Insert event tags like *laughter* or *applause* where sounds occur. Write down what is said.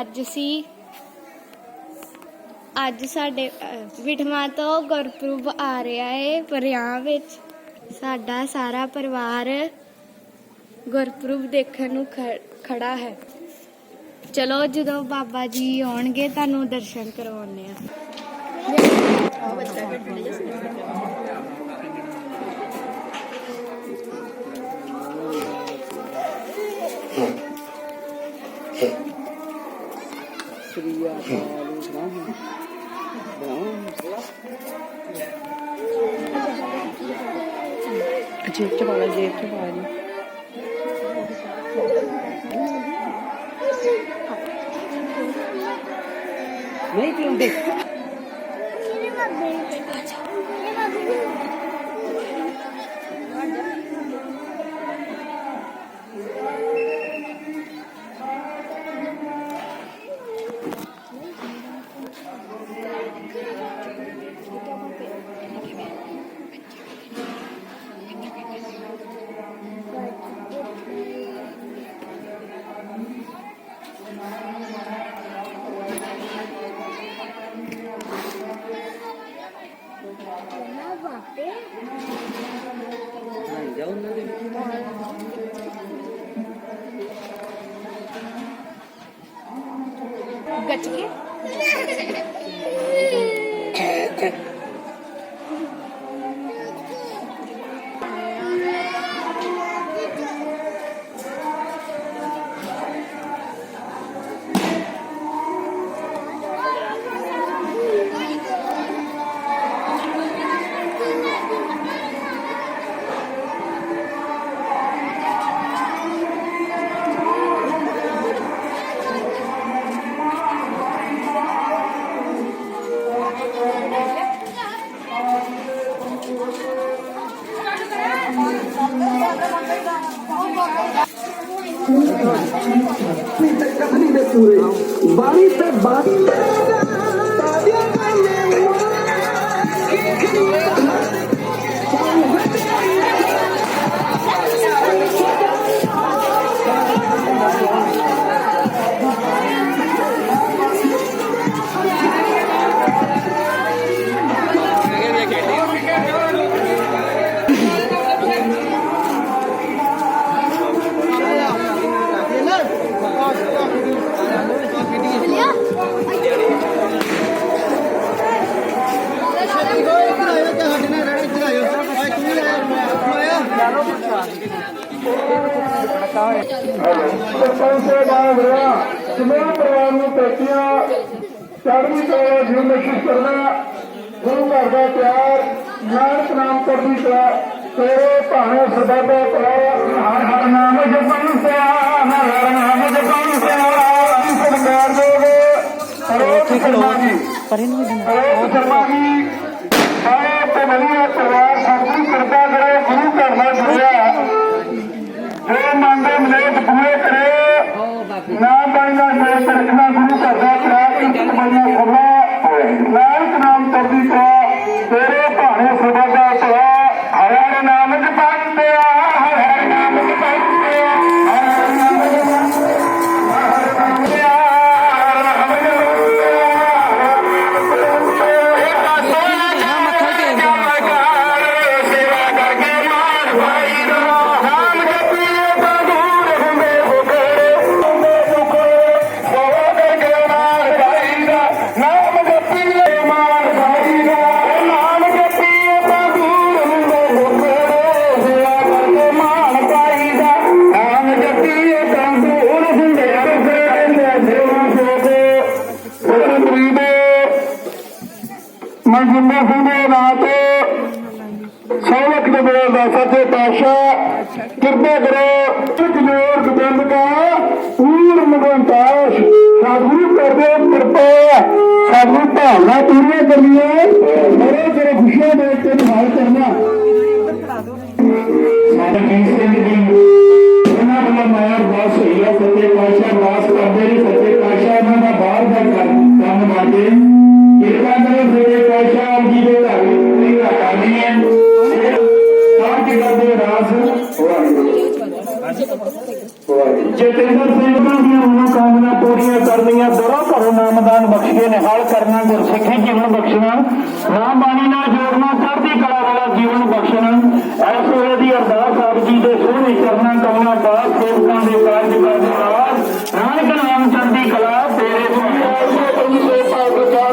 ਅੱਜ ਅਸੀਂ ਅੱਜ ਸਾਡੇ ਅਹ, ਤੋਂ ਗੁਰਪੁਰਬ ਆ ਰਿਹਾ ਏ ਪਰਿਆਂ ਵਿੱਚ। ਸਾਡਾ ਸਾਰਾ ਪਰਿਵਾਰ ਗੁਰਪੁਰਬ ਦੇਖਣ ਨੂੰ ਖੜਾ ਹੈ। ਚਲੋ ਜਦੋਂ ਬਾਬਾ ਜੀ ਆਉਣਗੇ ਤੁਹਾਨੂੰ ਦਰਸ਼ਨ ਕਰਵਾਉਣੇ ਆ Ini mah baik sekali. Gotcha. *laughs* ਕਥਨੀ ਦੇ ਪੂਰੇ ਬਾਣੀ ਤੇ ਬਾਣੀ ਸਰਪੰਚੇ ਦਾ ਵਰਿਆ ਸਮੂਹ ਪਰਿਵਾਰ ਨੂੰ ਪੇਟੀਆਂ ਚੜ੍ਹਦੀ ਕਲਾ ਜੀਵਨ ਬਖਸ਼ਿਸ਼ ਕਰਨਾ ਗੁਰੂ ਘਰ ਦਾ ਪਿਆਰ ਨਾਨਕ ਨਾਮ ਕਰਦੀ ਕਲਾ ਤੇਰੇ ਭਾਣੇ ਸਦਾਦਾ ਕਲਾ ਹਰ ਹਰ ਨਾਮ ਜਪਣ ਸਿਆ ਹਰ ਹਰ ਨਾਮ ਜਪਣ ਸਿਆ ਸਰਕਾਰ ਦੋਗੇ ਅਰੋਧ ਸ਼ਰਮਾ ਜੀ ਅਰੋਧ ਸ਼ਰਮਾ ਜੀ ਸਾਰੇ ਤੇ ਮਲੀਆ ਪਰਿਵਾਰ ਸਾਥੀ ਕਰਦਾ ਕਰੇ ਗੁਰੂ ਘਰ ਨਾਲ ਜੁੜਿਆ ਜੋ ਮੰਗੇ ਮਲੇਟ ਪੂਰੇ ਕਰੇ ਉਹ ਬਾਬੇ ਨਾ ਬਣਨਾ ਗੁਰੂ ਘਰ ਦਾ ਪਿਆਰ ਇੱਕ ਬਣਨਾ ਖੁੱਲਾ ਨਾਨਕ ਨਾਮ ਕਰਦੀ ਕਰਾ ਤੇਰੇ ਭਾਣੇ ਸਦਾ ਦਾ ਤਵਾ ਹਰ ਹਰ ਨਾਮ ਜਪੰਦਿਆ ਮੈਂ ਜਿੰਦਾ ਸਿੰਘ ਦੇ ਨਾਂ ਤੇ ਸੌਲਖ ਦੇ ਬੋਲ ਦਾ ਸੱਚੇ ਪਾਤਸ਼ਾਹ ਕਿਰਪਾ ਕਰੋ। ਇੱਕ ਜੋਰ ਗੋਬਿੰਦ ਕਾ ਪੂਰ ਮਗੰਤਾਸ਼ ਸਾਧੂ ਕਰਦੇ ਕਿਰਪਾ ਸਾਧੂ ਭਾਵਨਾ ਪੂਰੀਆਂ ਕਰਨੀਆਂ ਮੇਰੇ ਬੜੇ ਖੁਸ਼ੀਆਂ ਦੇ ਕੇ ਨਿਭਾਲ ਕਰਨਾ। ਸਾਡੇ ਸਿੰਘ ਜੀ ਉਹਨਾਂ ਵੱਲੋਂ ਮਾਇਆ ਬਾਸ ਹੋਈ ਹੈ ਸੱਚੇ ਪਾਤਸ਼ਾਹ ਬਾਸ ਕਰਦੇ ਨੇ ਗਿਆਨ ਬਖਸ਼ਦੇ ਨੇ ਹਲ ਕਰਨਾ ਗੁਰਸਿੱਖੀ ਜੀਵਨ ਬਖਸ਼ਣਾ ਨਾਮ ਬਾਣੀ ਨਾਲ ਜੋੜਨਾ, ਚੜ੍ਹਦੀ ਕਲਾ ਵਾਲਾ ਜੀਵਨ ਬਖਸ਼ਣਾ।